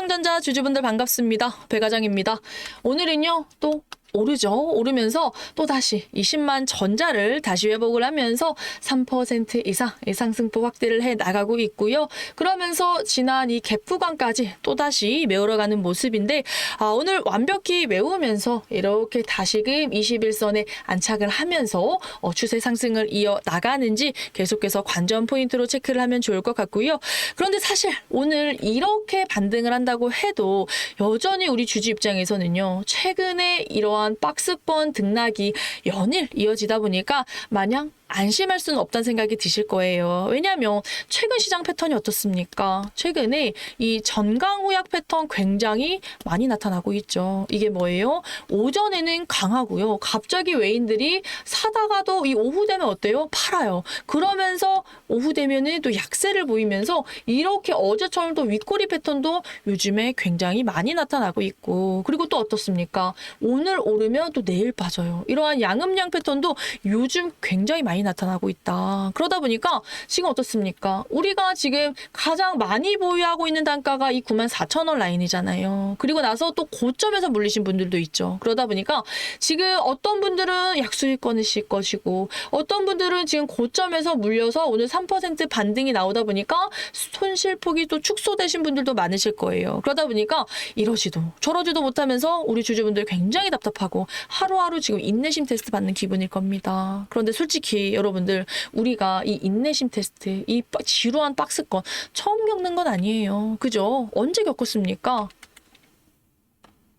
삼성전자 주주분들 반갑습니다. 배과장입니다. 오늘은요, 또 오르죠. 오르면서 또 다시 20만 전자를 다시 회복을 하면서 3% 이상 의 상승폭 확대를 해 나가고 있고요. 그러면서 지난 이 갭 구간까지 또 다시 메우러가는 모습인데 아, 오늘 완벽히 메우면서 이렇게 다시금 21선에 안착을 하면서 어, 추세 상승을 이어 나가는지 계속해서 관전 포인트로 체크를 하면 좋을 것 같고요. 그런데 사실 오늘 이렇게 반등을 한다고 해도 여전히 우리 주주 입장에서는요. 최근에 이러한 박스권 등락이 연일 이어지다 보니까 마냥 안심할 수는 없다는 생각이 드실 거예요. 왜냐하면 최근 시장 패턴이 어떻습니까? 최근에 이 전강후약 패턴 굉장히 많이 나타나고 있죠. 이게 뭐예요? 오전에는 강하고요. 갑자기 외인들이 사다가도 이 오후 되면 어때요? 팔아요. 그러면서 오후 되면은 또 약세를 보이면서 이렇게 어제처럼 또 윗꼬리 패턴도 요즘에 굉장히 많이 나타나고 있고 그리고 또 어떻습니까? 오늘 오르면 또 내일 빠져요. 이러한 양음양 패턴도 요즘 굉장히 많이 나타나고 있다. 그러다 보니까 지금 어떻습니까? 우리가 지금 가장 많이 보유하고 있는 단가가 이 9만 4천 원 라인이잖아요. 그리고 나서 또 고점에서 물리신 분들도 있죠. 그러다 보니까 지금 어떤 분들은 약수익 끊으실 것이고 어떤 분들은 지금 고점에서 물려서 오늘 3% 반등이 나오다 보니까 손실폭이 또 축소되신 분들도 많으실 거예요. 그러다 보니까 이러지도 저러지도 못하면서 우리 주주분들 굉장히 답답하고 하루하루 지금 인내심 테스트 받는 기분일 겁니다. 그런데 솔직히 여러분들 우리가 이 인내심 테스트 이 빠- 지루한 박스권 처음 겪는 건 아니에요. 그죠? 언제 겪었습니까?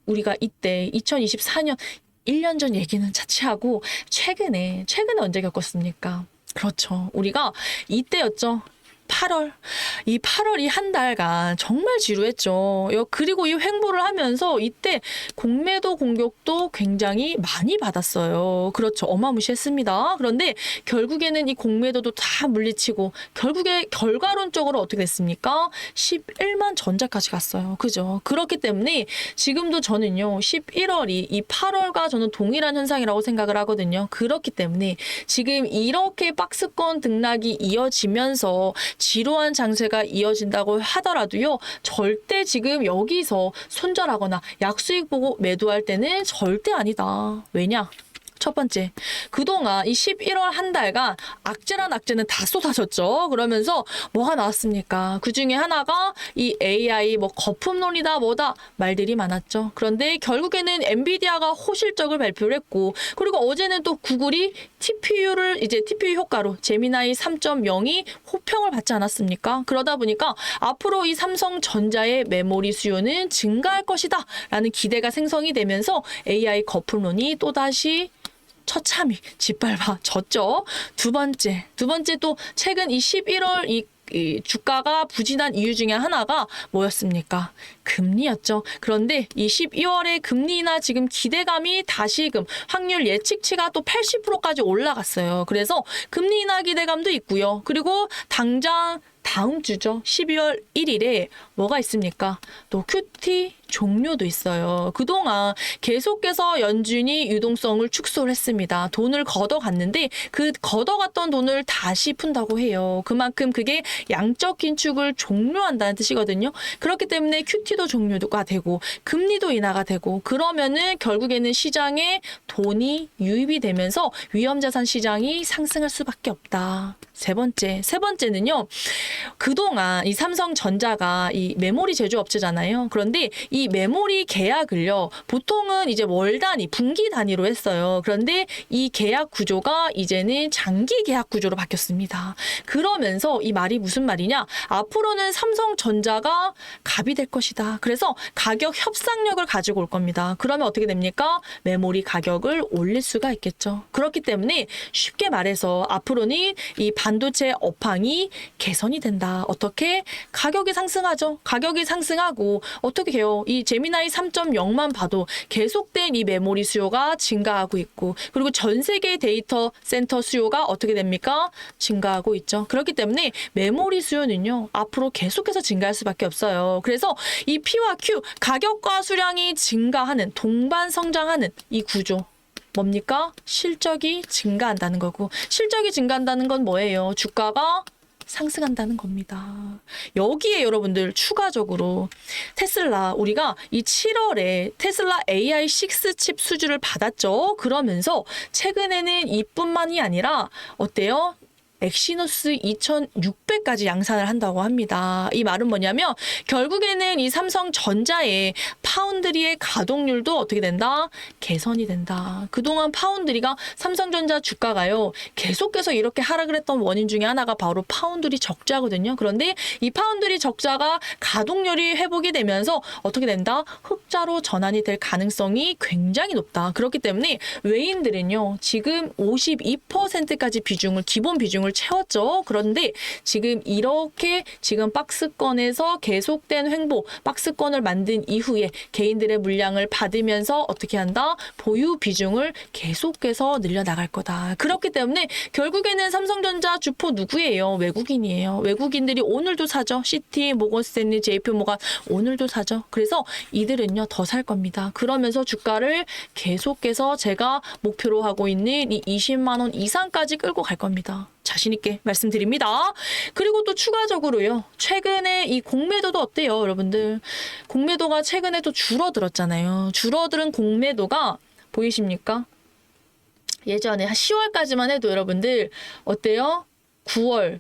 우리가 이때 2024년 1년 전 얘기는 차치하고 최근에 최근에 언제 겪었습니까? 그렇죠. 우리가 이때였죠. 8월. 이 8월 이 한 달간 정말 지루했죠. 여- 그리고 이 횡보를 하면서 이때 공매도 공격도 굉장히 많이 받았어요. 그렇죠. 어마무시했습니다. 그런데 결국에는 이 공매도도 다 물리치고 결국에 결과론적으로 어떻게 됐습니까? 11만 전자까지 갔어요. 그죠? 그렇기 때문에 지금도 저는요. 11월이 이 8월과 저는 동일한 현상이라고 생각을 하거든요. 그렇기 때문에 지금 이렇게 박스권 등락이 이어지면서 지루한 장세가 이어진다고 하더라도요. 절대 지금 여기서 손절하거나 약수익 보고 매도할 때는 절대 아니다. 왜냐? 첫 번째, 그동안 이 11월 한 달간 악재란 악재는 다 쏟아졌죠. 그러면서 뭐가 나왔습니까? 그 중에 하나가 이 AI 뭐 거품론이다 뭐다 말들이 많았죠. 그런데 결국에는 엔비디아가 호실적을 발표를 했고 그리고 어제는 또 구글이 TPU를 이제 TPU 효과로 제미나이 3.0이 호평을 받지 않았습니까? 그러다 보니까 앞으로 이 삼성전자의 메모리 수요는 증가할 것이다 라는 기대가 생성이 되면서 AI 거품론이 또다시 처참히 짓밟아 졌죠. 두 번째, 두 번째 또 최근 이 11월 이, 이 주가가 부진한 이유 중에 하나가 뭐였습니까? 금리였죠. 그런데 이 12월에 금리나 지금 기대감이 다시금 확률 예측치가 또 80%까지 올라갔어요. 그래서 금리 인하 기대감도 있고요. 그리고 당장 다음 주죠. 12월 1일에 뭐가 있습니까? 또 큐티 종료도 있어요. 그동안 계속해서 연준이 유동성을 축소를 했습니다. 돈을 걷어갔는데 그 걷어갔던 돈을 다시 푼다고 해요. 그만큼 그게 양적 긴축을 종료한다는 뜻이거든요. 그렇기 때문에 큐티도 종료가 되고 금리도 인하가 되고 그러면은 결국에는 시장에 돈이 유입이 되면서 위험자산 시장이 상승할 수밖에 없다. 세 번째, 세 번째는요. 그동안 이 삼성전자가 이 메모리 제조업체잖아요. 그런데 이 메모리 계약을요. 보통은 이제 월 단위, 분기 단위로 했어요. 그런데 이 계약 구조가 이제는 장기 계약 구조로 바뀌었습니다. 그러면서 이 말이 무슨 말이냐? 앞으로는 삼성전자가 갑이 될 것이다. 그래서 가격 협상력을 가지고 올 겁니다. 그러면 어떻게 됩니까? 메모리 가격을 올릴 수가 있겠죠. 그렇기 때문에 쉽게 말해서 앞으로는 이 반도체 업황이 개선이 된다. 어떻게? 가격이 상승하죠. 가격이 상승하고 어떻게 해요? 이 제미나이 3.0만 봐도 계속된 이 메모리 수요가 증가하고 있고 그리고 전 세계 데이터 센터 수요가 어떻게 됩니까? 증가하고 있죠. 그렇기 때문에 메모리 수요는요. 앞으로 계속해서 증가할 수밖에 없어요. 그래서 이 P와 Q 가격과 수량이 증가하는 동반 성장하는 이 구조 뭡니까? 실적이 증가한다는 거고 실적이 증가한다는 건 뭐예요? 주가가 상승한다는 겁니다. 여기에 여러분들 추가적으로 테슬라 우리가 이 7월에 테슬라 AI6 칩 수주를 받았죠. 그러면서 최근에는 이뿐만이 아니라 어때요? 엑시노스 2600까지 양산을 한다고 합니다. 이 말은 뭐냐면 결국에는 이 삼성전자의 파운드리의 가동률도 어떻게 된다? 개선이 된다. 그동안 파운드리가 삼성전자 주가가요. 계속해서 이렇게 하락을 했던 원인 중에 하나가 바로 파운드리 적자거든요. 그런데 이 파운드리 적자가 가동률이 회복이 되면서 어떻게 된다? 흑자로 전환이 될 가능성이 굉장히 높다. 그렇기 때문에 외인들은요. 지금 52%까지 비중을 기본 비중을 채웠죠. 그런데 지금 이렇게 지금 박스권에서 계속된 횡보, 박스권을 만든 이후에 개인들의 물량을 받으면서 어떻게 한다? 보유 비중을 계속해서 늘려나갈 거다. 그렇기 때문에 결국에는 삼성전자 주포 누구예요? 외국인이에요. 외국인들이 오늘도 사죠. 시티, 모건스탠리, JP 모가 오늘도 사죠. 그래서 이들은요 더 살 겁니다. 그러면서 주가를 계속해서 제가 목표로 하고 있는 이 20만 원 이상까지 끌고 갈 겁니다. 자신 있게 말씀드립니다. 그리고 또 추가적으로요. 최근에 이 공매도도 어때요, 여러분들? 공매도가 최근에 또 줄어들었잖아요. 줄어드는 공매도가 보이십니까? 예전에 한 10월까지만 해도 여러분들 어때요? 9월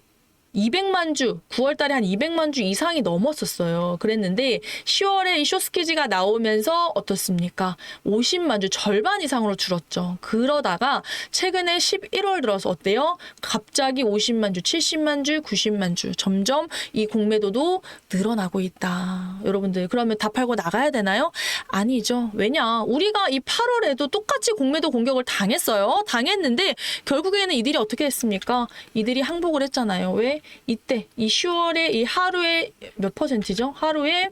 200만 주, 9월 달에 한 200만 주 이상이 넘었었어요. 그랬는데 10월에 이 쇼스키즈가 나오면서 어떻습니까? 50만 주 절반 이상으로 줄었죠. 그러다가 최근에 11월 들어서 어때요? 갑자기 50만 주, 70만 주, 90만 주 점점 이 공매도도 늘어나고 있다. 여러분들 그러면 다 팔고 나가야 되나요? 아니죠. 왜냐? 우리가 이 8월에도 똑같이 공매도 공격을 당했어요. 당했는데 결국에는 이들이 어떻게 했습니까? 이들이 항복을 했잖아요. 왜? 이때 이 10월에 이 하루에 몇 퍼센트죠? 하루에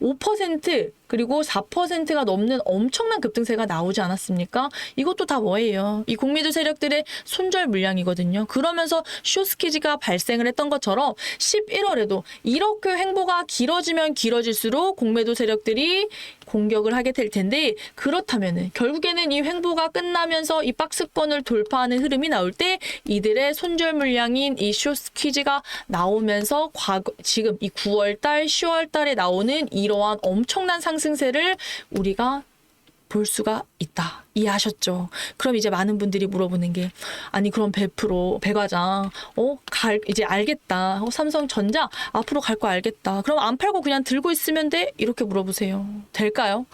5% 그리고 4%가 넘는 엄청난 급등세가 나오지 않았습니까? 이것도 다 뭐예요? 이 공매도 세력들의 손절 물량이거든요. 그러면서 쇼스키즈가 발생을 했던 것처럼 11월에도 이렇게 행보가 길어지면 길어질수록 공매도 세력들이 공격을 하게 될 텐데 그렇다면은 결국에는 이 횡보가 끝나면서 이 박스권을 돌파하는 흐름이 나올 때 이들의 손절 물량인 이 쇼스퀴즈가 나오면서 과거 지금 이 9월 달, 10월 달에 나오는 이러한 엄청난 상승세를 우리가 볼 수가 있다. 이해하셨죠? 그럼 이제 많은 분들이 물어보는 게 아니 그럼 100% 배과장 어 갈 이제 알겠다. 어, 삼성전자 앞으로 갈 거 알겠다. 그럼 안 팔고 그냥 들고 있으면 돼? 이렇게 물어보세요. 될까요?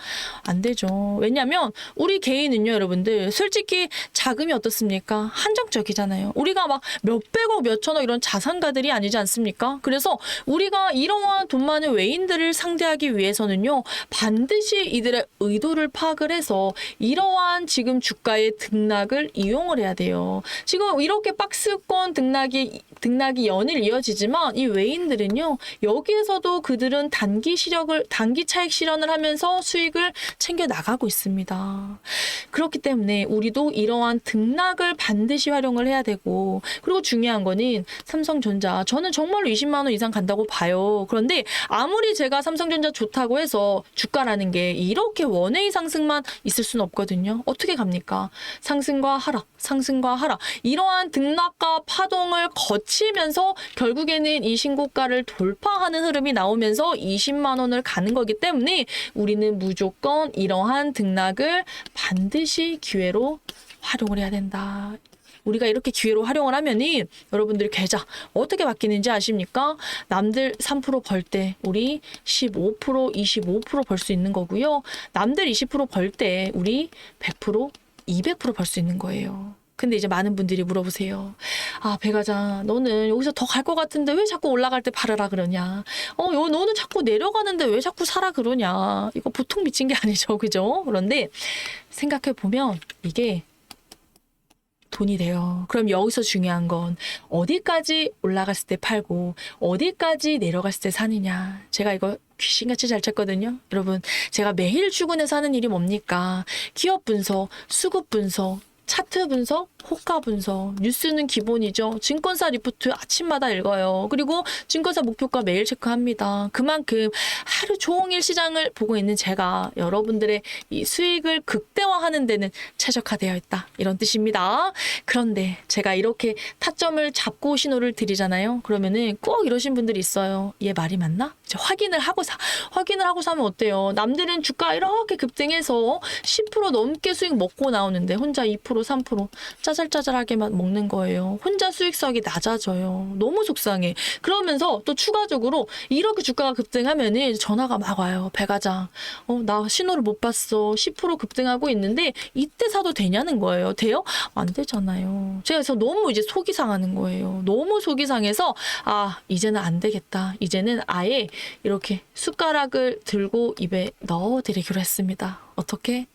안 되죠. 왜냐면 우리 개인은요, 여러분들 솔직히 자금이 어떻습니까? 한정적이잖아요. 우리가 막 몇백억, 몇천억 이런 자산가들이 아니지 않습니까? 그래서 우리가 이러한 돈 많은 외인들을 상대하기 위해서는요, 반드시 이들의 의도를 파악을 해서 이러한 지금 주가의 등락을 이용을 해야 돼요. 지금 이렇게 박스권 등락이 등락이 연일 이어지지만 이 외인들은요 여기에서도 그들은 단기 시력을 단기 차익 실현을 하면서 수익을 챙겨 나가고 있습니다. 그렇기 때문에 우리도 이러한 등락을 반드시 활용을 해야 되고 그리고 중요한 거는 삼성전자 저는 정말로 20만 원 이상 간다고 봐요. 그런데 아무리 제가 삼성전자 좋다고 해서 주가라는 게 이렇게 원웨이 상승만 있을 수는 없거든요. 어떻게 갑니까? 상승과 하락, 상승과 하락 이러한 등락과 파동을 거치 면서 결국에는 이 신고가를 돌파하는 흐름이 나오면서 20만 원을 가는 거기 때문에 우리는 무조건 이러한 등락을 반드시 기회로 활용을 해야 된다. 우리가 이렇게 기회로 활용을 하면은 여러분들 계좌 어떻게 바뀌는지 아십니까? 남들 3%벌 때 우리 15% 25%벌 수 있는 거고요. 남들 20%벌 때 우리 100% 200%벌 수 있는 거예요. 근데 이제 많은 분들이 물어보세요. 아, 배가장, 너는 여기서 더 갈 것 같은데 왜 자꾸 올라갈 때 팔으라 그러냐? 어, 요, 너는 자꾸 내려가는데 왜 자꾸 사라 그러냐? 이거 보통 미친 게 아니죠. 그죠? 그런데 생각해 보면 이게 돈이 돼요. 그럼 여기서 중요한 건 어디까지 올라갔을 때 팔고 어디까지 내려갔을 때 사느냐. 제가 이거 귀신같이 잘 쳤거든요. 여러분, 제가 매일 출근해서 하는 일이 뭡니까? 기업 분석, 수급 분석, 차트 분석, 호가 분석, 뉴스는 기본이죠. 증권사 리포트 아침마다 읽어요. 그리고 증권사 목표가 매일 체크합니다. 그만큼 하루 종일 시장을 보고 있는 제가 여러분들의 이 수익을 극대화하는 데는 최적화되어 있다. 이런 뜻입니다. 그런데 제가 이렇게 타점을 잡고 신호를 드리잖아요. 그러면은 꼭 이러신 분들이 있어요. 얘 말이 맞나? 이제 확인을 하고 사, 확인을 하고 사면 어때요? 남들은 주가 이렇게 급등해서 10% 넘게 수익 먹고 나오는데 혼자 2% 3%짜 잘짜잘하게만 먹는 거예요. 혼자 수익성이 낮아져요. 너무 속상해. 그러면서 또 추가적으로 이렇게 주가가 급등하면은 전화가 막 와요. 배가장. 어, 나 신호를 못 봤어. 10% 급등하고 있는데 이때 사도 되냐는 거예요. 돼요? 안 되잖아요. 제가 그래서 너무 이제 속이 상하는 거예요. 너무 속이 상해서 아, 이제는 안 되겠다. 이제는 아예 이렇게 숟가락을 들고 입에 넣어 드리기로 했습니다. 어떻게?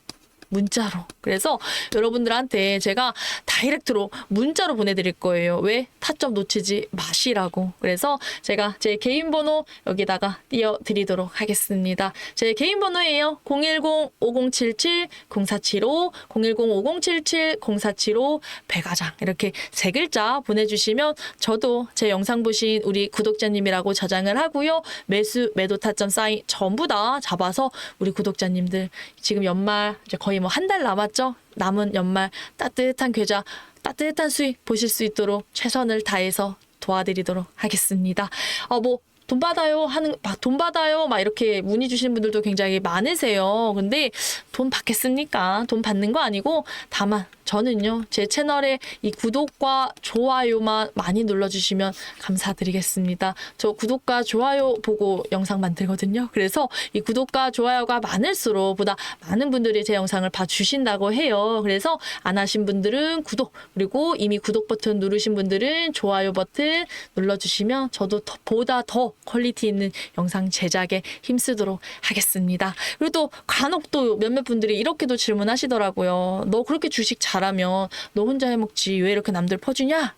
문자로. 그래서 여러분들한테 제가 다이렉트로 문자로 보내드릴 거예요. 왜? 타점 놓치지 마시라고. 그래서 제가 제 개인 번호 여기다가 띄워드리도록 하겠습니다. 제 개인 번호예요. 010-5077-0475, 010-5077-0475, 백화장. 이렇게 세 글자 보내주시면 저도 제 영상 보신 우리 구독자님이라고 저장을 하고요. 매수, 매도 타점 사인 전부 다 잡아서 우리 구독자님들 지금 연말 이제 거의 뭐 한 달 남았죠? 남은 연말 따뜻한 계좌, 따뜻한 수익 보실 수 있도록 최선을 다해서 도와드리도록 하겠습니다. 어, 뭐, 돈 받아요 하는 막 돈 받아요 막 이렇게 문의 주시는 분들도 굉장히 많으세요. 근데 돈 받겠습니까? 돈 받는 거 아니고 다만 저는요 제 채널에 이 구독과 좋아요만 많이 눌러주시면 감사드리겠습니다. 저 구독과 좋아요 보고 영상 만들거든요. 그래서 이 구독과 좋아요가 많을수록 보다 많은 분들이 제 영상을 봐주신다고 해요. 그래서 안 하신 분들은 구독 그리고 이미 구독 버튼 누르신 분들은 좋아요 버튼 눌러주시면 저도 더, 보다 더 퀄리티 있는 영상 제작에 힘쓰도록 하겠습니다. 그리고 또 간혹 또 몇몇 분들이 이렇게도 질문하시더라고요. 너 그렇게 주식 잘 하면 너 혼자 해먹지 왜 이렇게 남들 퍼주냐?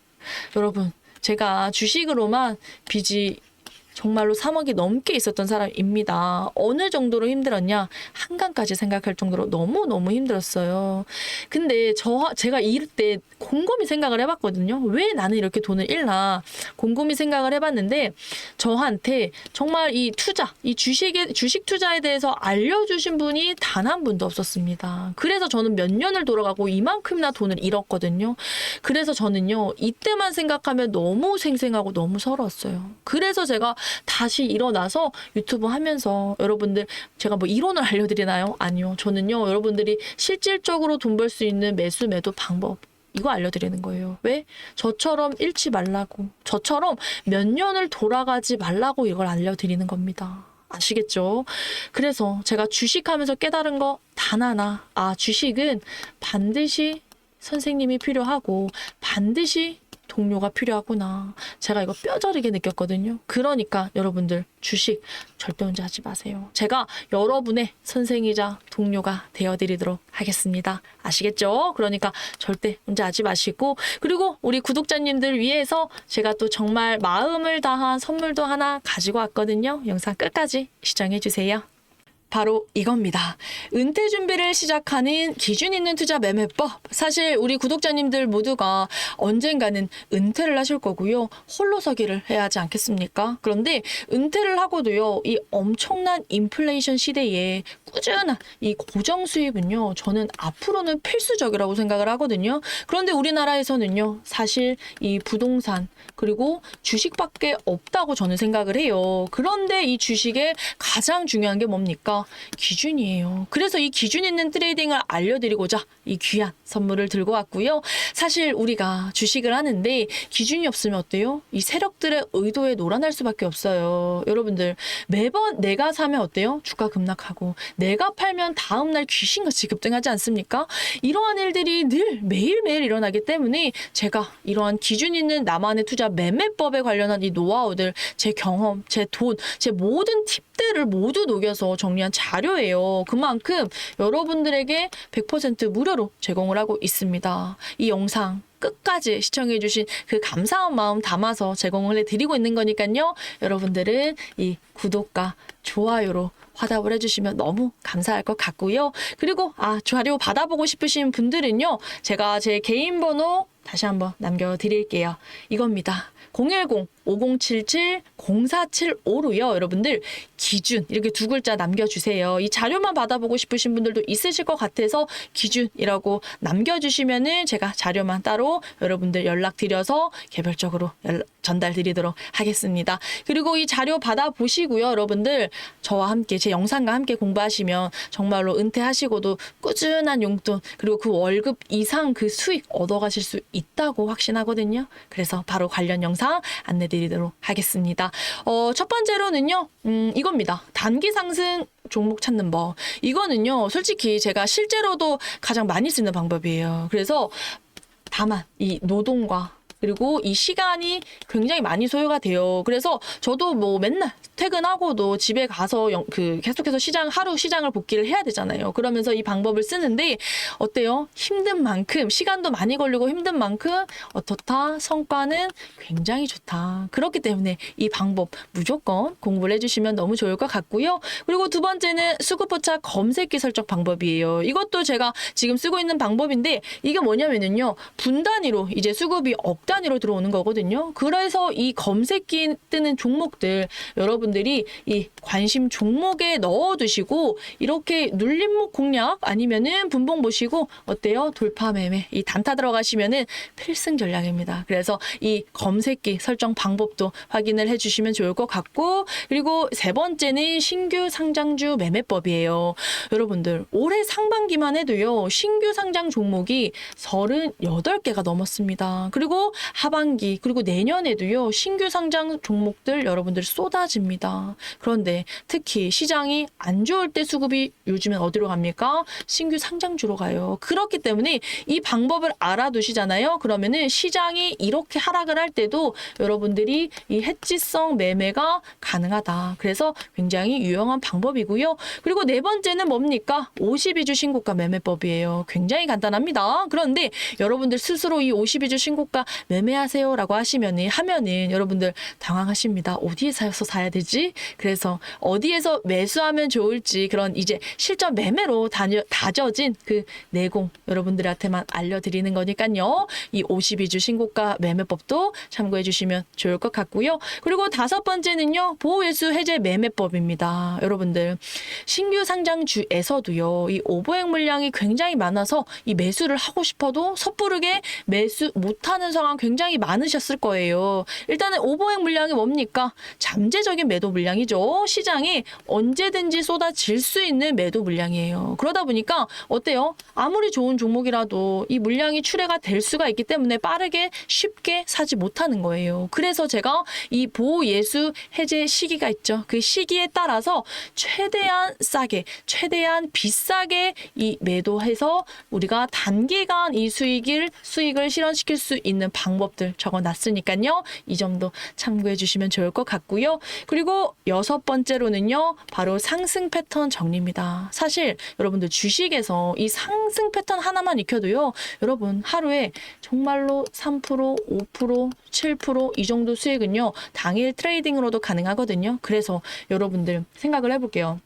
여러분 제가 주식으로만 빚이 정말로 3억이 넘게 있었던 사람입니다. 어느 정도로 힘들었냐? 한강까지 생각할 정도로 너무너무 힘들었어요. 근데 저, 제가 이럴 때 곰곰이 생각을 해봤거든요. 왜 나는 이렇게 돈을 잃나? 곰곰이 생각을 해봤는데 저한테 정말 이 투자, 이 주식에, 주식 투자에 대해서 알려주신 분이 단 한 분도 없었습니다. 그래서 저는 몇 년을 돌아가고 이만큼이나 돈을 잃었거든요. 그래서 저는요, 이때만 생각하면 너무 생생하고 너무 서러웠어요. 그래서 제가 다시 일어나서 유튜브 하면서 여러분들 제가 뭐 이론을 알려드리나요? 아니요. 저는요, 여러분들이 실질적으로 돈 벌 수 있는 매수 매도 방법 이거 알려드리는 거예요. 왜? 저처럼 잃지 말라고. 저처럼 몇 년을 돌아가지 말라고 이걸 알려드리는 겁니다. 아시겠죠? 그래서 제가 주식하면서 깨달은 거 단 하나. 아, 주식은 반드시 선생님이 필요하고 반드시 동료가 필요하구나. 제가 이거 뼈저리게 느꼈거든요. 그러니까 여러분들 주식 절대 혼자 하지 마세요. 제가 여러분의 선생이자 동료가 되어드리도록 하겠습니다. 아시겠죠? 그러니까 절대 혼자 하지 마시고 그리고 우리 구독자님들 위해서 제가 또 정말 마음을 다한 선물도 하나 가지고 왔거든요. 영상 끝까지 시청해 주세요. 바로 이겁니다. 은퇴 준비를 시작하는 기준 있는 투자 매매법. 사실 우리 구독자님들 모두가 언젠가는 은퇴를 하실 거고요. 홀로서기를 해야 하지 않겠습니까? 그런데 은퇴를 하고도요. 이 엄청난 인플레이션 시대에 꾸준한 이 고정 수입은요. 저는 앞으로는 필수적이라고 생각을 하거든요. 그런데 우리나라에서는요. 사실 이 부동산 그리고 주식밖에 없다고 저는 생각을 해요. 그런데 이 주식의 가장 중요한 게 뭡니까? 기준이에요. 그래서 이 기준 있는 트레이딩을 알려드리고자 이 귀한 선물을 들고 왔고요. 사실 우리가 주식을 하는데 기준이 없으면 어때요? 이 세력들의 의도에 놀아날 수밖에 없어요. 여러분들 매번 내가 사면 어때요? 주가 급락하고 내가 팔면 다음날 귀신같이 급등하지 않습니까? 이러한 일들이 늘 매일매일 일어나기 때문에 제가 이러한 기준 있는 나만의 투자 매매법에 관련한 이 노하우들, 제 경험, 제 돈, 제 모든 팁 들을 모두 녹여서 정리한 자료예요. 그만큼 여러분들에게 100% 무료로 제공을 하고 있습니다. 이 영상 끝까지 시청해주신 그 감사한 마음 담아서 제공을 해드리고 있는 거니까요. 여러분들은 이 구독과 좋아요로 화답을 해주시면 너무 감사할 것 같고요. 그리고 아 자료 받아보고 싶으신 분들은요. 제가 제 개인 번호 다시 한번 남겨드릴게요. 이겁니다. 010-5077-0475로요. 여러분들 기준 이렇게 두 글자 남겨주세요. 이 자료만 받아보고 싶으신 분들도 있으실 것 같아서 기준이라고 남겨주시면은 제가 자료만 따로 여러분들 연락드려서 개별적으로 전달드리도록 하겠습니다. 그리고 이 자료 받아보시고요. 여러분들 저와 함께 제 영상과 함께 공부하시면 정말로 은퇴하시고도 꾸준한 용돈 그리고 그 월급 이상 그 수익 얻어가실 수 있다고 확신하거든요. 그래서 바로 관련 영상 안내 드리도록 하겠습니다. 어, 첫 번째로는요, 음, 이겁니다. 단기 상승 종목 찾는 법. 이거는요, 솔직히 제가 실제로도 가장 많이 쓰는 방법이에요. 그래서 다만 이 노동과 그리고 이 시간이 굉장히 많이 소요가 돼요. 그래서 저도 뭐 맨날 퇴근하고도 집에 가서 영- 그 계속해서 시장 하루 시장을 복귀를 해야 되잖아요. 그러면서 이 방법을 쓰는데 어때요? 힘든 만큼 시간도 많이 걸리고 힘든 만큼 어떻다 성과는 굉장히 좋다. 그렇기 때문에 이 방법 무조건 공부를 해주시면 너무 좋을 것 같고요. 그리고 두 번째는 수급포착 검색기 설정 방법이에요. 이것도 제가 지금 쓰고 있는 방법인데 이게 뭐냐면은요 분 단위로 이제 수급이 억 단위로 들어오는 거거든요. 그래서 이 검색기 뜨는 종목들 여러분들이 이 관심 종목에 넣어 두시고 이렇게 눌림목 공략 아니면은 분봉 보시고 어때요? 돌파 매매 이 단타 들어가시면은 필승 전략입니다. 그래서 이 검색기 설정 방법도 확인을 해 주시면 좋을 것 같고 그리고 세 번째는 신규 상장주 매매법이에요. 여러분들 올해 상반기만 해도요 신규 상장 종목이 38개가 넘었습니다. 그리고 하반기 그리고 내년에도요 신규 상장 종목들 여러분들 쏟아집니다. 그런데 특히 시장이 안 좋을 때 수급이 요즘엔 어디로 갑니까? 신규 상장주로 가요. 그렇기 때문에 이 방법을 알아두시잖아요. 그러면은 시장이 이렇게 하락을 할 때도 여러분들이 이 해지성 매매가 가능하다. 그래서 굉장히 유용한 방법이고요. 그리고 네 번째는 뭡니까? 52주 신고가 매매법이에요. 굉장히 간단합니다. 그런데 여러분들 스스로 이 52주 신고가 매매하세요라고 하시면은 하면은 여러분들 당황하십니다. 어디에서 사야 되지? 그래서 어디에서 매수하면 좋을지 그런 이제 실전 매매로 다녀, 다져진 그 내공 여러분들한테만 알려드리는 거니까요. 이 52주 신고가 매매법도 참고해 주시면 좋을 것 같고요. 그리고 다섯 번째는요. 보호예수 해제 매매법입니다. 여러분들 신규 상장주에서도요. 이 오버행 물량이 굉장히 많아서 이 매수를 하고 싶어도 섣부르게 매수 못하는 상황 굉장히 많으셨을 거예요. 일단은 오버행 물량이 뭡니까? 잠재적인 매도 물량이죠. 시장에 언제든지 쏟아질 수 있는 매도 물량이에요. 그러다 보니까 어때요? 아무리 좋은 종목이라도 이 물량이 출회가 될 수가 있기 때문에 빠르게 쉽게 사지 못하는 거예요. 그래서 제가 이 보호 예수 해제 시기가 있죠. 그 시기에 따라서 최대한 싸게, 최대한 비싸게 이 매도해서 우리가 단기간 이 수익을 수익을 실현시킬 수 있는 방법들 적어놨으니까요. 이 점도 참고해 주시면 좋을 것 같고요. 그리고 여섯 번째로는요, 바로 상승 패턴 정리입니다. 사실 여러분들 주식에서 이 상승 패턴 하나만 익혀도요, 여러분 하루에 정말로 3%, 5%, 7%이 정도 수익은요, 당일 트레이딩으로도 가능하거든요. 그래서 여러분들 생각을 해볼게요.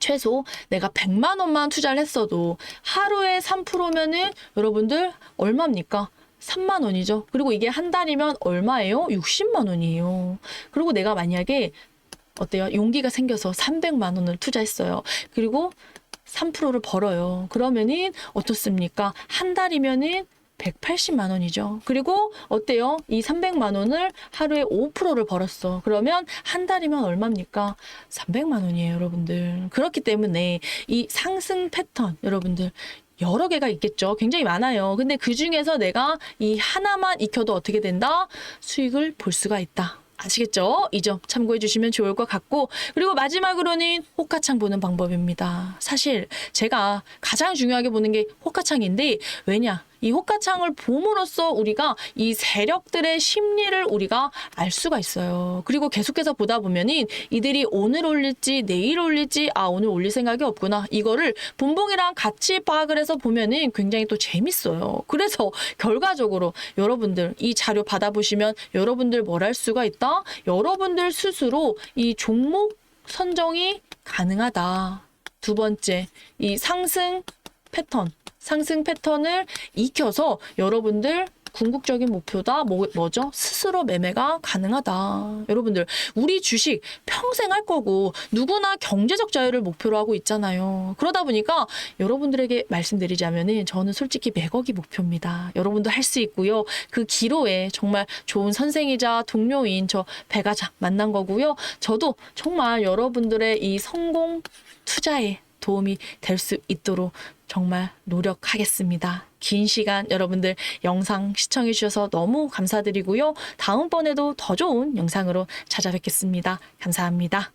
최소 내가 100만 원만 투자를 했어도 하루에 3%면은 여러분들 얼마입니까? 3만 원이죠. 그리고 이게 한 달이면 얼마예요? 60만 원이에요. 그리고 내가 만약에 어때요? 용기가 생겨서 300만 원을 투자했어요. 그리고 3%를 벌어요. 그러면은 어떻습니까? 한 달이면은 180만 원이죠. 그리고 어때요? 이 300만 원을 하루에 5%를 벌었어. 그러면 한 달이면 얼마입니까? 300만 원이에요, 여러분들. 그렇기 때문에 이 상승 패턴, 여러분들. 여러 개가 있겠죠. 굉장히 많아요. 근데 그 중에서 내가 이 하나만 익혀도 어떻게 된다? 수익을 볼 수가 있다. 아시겠죠? 이 점 참고해 주시면 좋을 것 같고 그리고 마지막으로는 호가창 보는 방법입니다. 사실 제가 가장 중요하게 보는 게 호가창인데 왜냐? 이 호가창을 봄으로써 우리가 이 세력들의 심리를 우리가 알 수가 있어요. 그리고 계속해서 보다 보면은 이들이 오늘 올릴지 내일 올릴지 아 오늘 올릴 생각이 없구나 이거를 본봉이랑 같이 파악을 해서 보면은 굉장히 또 재밌어요. 그래서 결과적으로 여러분들 이 자료 받아보시면 여러분들 뭘 할 수가 있다. 여러분들 스스로 이 종목 선정이 가능하다. 두 번째, 이 상승 패턴, 상승 패턴을 익혀서 여러분들 궁극적인 목표다 뭐, 뭐죠? 스스로 매매가 가능하다. 여러분들 우리 주식 평생 할 거고 누구나 경제적 자유를 목표로 하고 있잖아요. 그러다 보니까 여러분들에게 말씀드리자면은 저는 솔직히 100억이 목표입니다. 여러분도 할 수 있고요. 그 기로에 정말 좋은 선생이자 동료인 저 배가장 만난 거고요. 저도 정말 여러분들의 이 성공 투자에 도움이 될 수 있도록 정말 노력하겠습니다. 긴 시간 여러분들 영상 시청해 주셔서 너무 감사드리고요. 다음번에도 더 좋은 영상으로 찾아뵙겠습니다. 감사합니다.